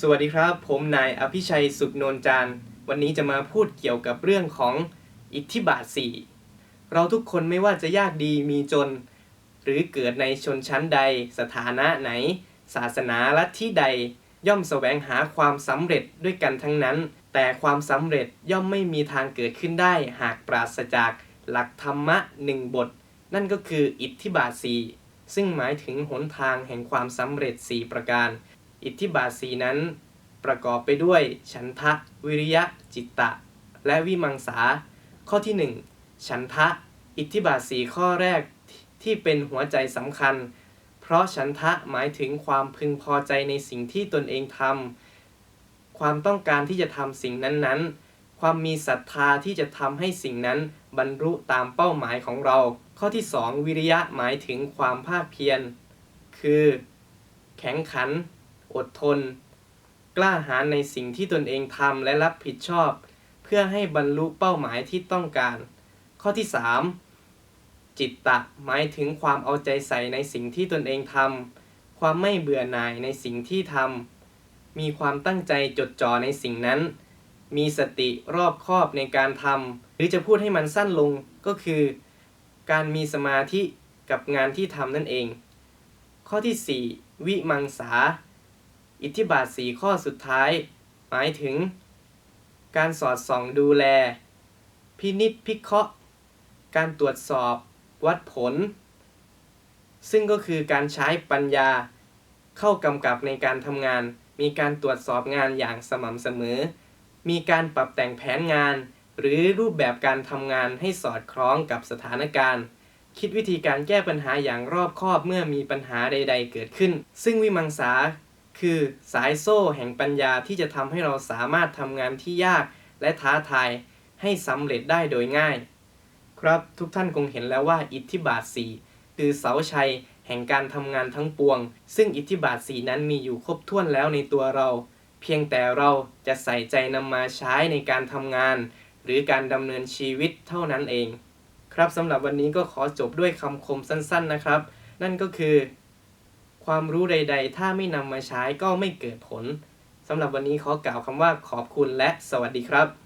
สวัสดีครับ ผมนายอภิชัยสุขนนจานทร์วันนี้จะมาพูดเกี่ยวกับเรื่องของอิทธิบาทสี่เราทุกคนไม่ว่าจะยากดีมีจน หรือเกิดในชนชั้นใด สถานะไหน ศาสนาลัทธิใด ย่อมแสวงหาความสำเร็จด้วยกันทั้งนั้น แต่ความสำเร็จย่อมไม่มีทางเกิดขึ้นได้ หากปราศจากหลักธรรมะหนึ่งบท นั่นก็คืออิทธิบาทสี่ซึ่งหมายถึงหนทางแห่งความสำเร็จสี่ประการ อิทธิบาทสีนั้น ประกอบไปด้วย ฉันทะ วิริยะ จิตตะ และวิมังสา ข้อที่ 1 ฉันทะ อิทธิบาทสีข้อแรกที่เป็นหัวใจสำคัญ เพราะฉันทะหมายถึงความพึงพอใจในสิ่งที่ตนเองทำความต้องการที่จะทำสิ่งนั้นๆ ความมีศรัทธาที่จะทำให้สิ่งนั้นบรรลุตามเป้าหมายของเรา ข้อที่ 2 วิริยะหมายถึงความภาคเพียร คือ แข็งขัน อดทน กล้าหาญในสิ่งที่ตนเองทำและรับผิดชอบ เพื่อให้บรรลุเป้าหมายที่ต้องการ ข้อที่ 3 จิตตะหมายถึงความเอาใจใส่ในสิ่งที่ตนเองทำความไม่เบื่อหน่ายในสิ่งที่ทำมีความตั้งใจจดจ่อในสิ่งนั้น มีสติรอบคอบในการทำหรือจะพูดให้มันสั้นลงก็คือ การมีสมาธิกับงานที่ทำนั่นเอง ข้อที่ 4 วิมังสา อิทธิบาทสีข้อสุดท้าย หมายถึง การสอดส่องดูแล พินิษพิเคราะห์ การตรวจสอบวัดผล ซึ่งก็คือการใช้ปัญญาเข้ากำกับในการทำงาน มีการตรวจสอบงานอย่างสม่ำเสมอ มีการปรับแต่งแผนงาน หรือรูปแบบการทำงานให้สอดคล้องกับสถานการณ์ คิดวิธีการแก้ปัญหาอย่างรอบคอบเมื่อมีปัญหาใด ๆ เกิดขึ้น ซึ่งวิมังสา คือสายโซ่แห่งปัญญาที่จะทำให้เราสามารถทำงานที่ยากและท้าทายให้สำเร็จได้โดยง่าย ครับทุกท่านคงเห็นแล้วว่าอิทธิบาท4คือเสาชัยแห่งการทำงานทั้งปวง ซึ่งอิทธิบาท4นั้นมีอยู่ครบถ้วนแล้วในตัวเรา เพียงแต่เราจะใส่ใจนำมาใช้ในการทำงาน หรือการดำเนินชีวิตเท่านั้นเอง ครับสำหรับวันนี้ก็ขอจบด้วยคำคมสั้น ๆนะครับ นั่นก็คือ ความรู้ใด ๆ ถ้าไม่นำมาใช้ก็ไม่เกิดผลสำหรับวันนี้ขอกล่าวคำว่าขอบคุณและสวัสดีครับ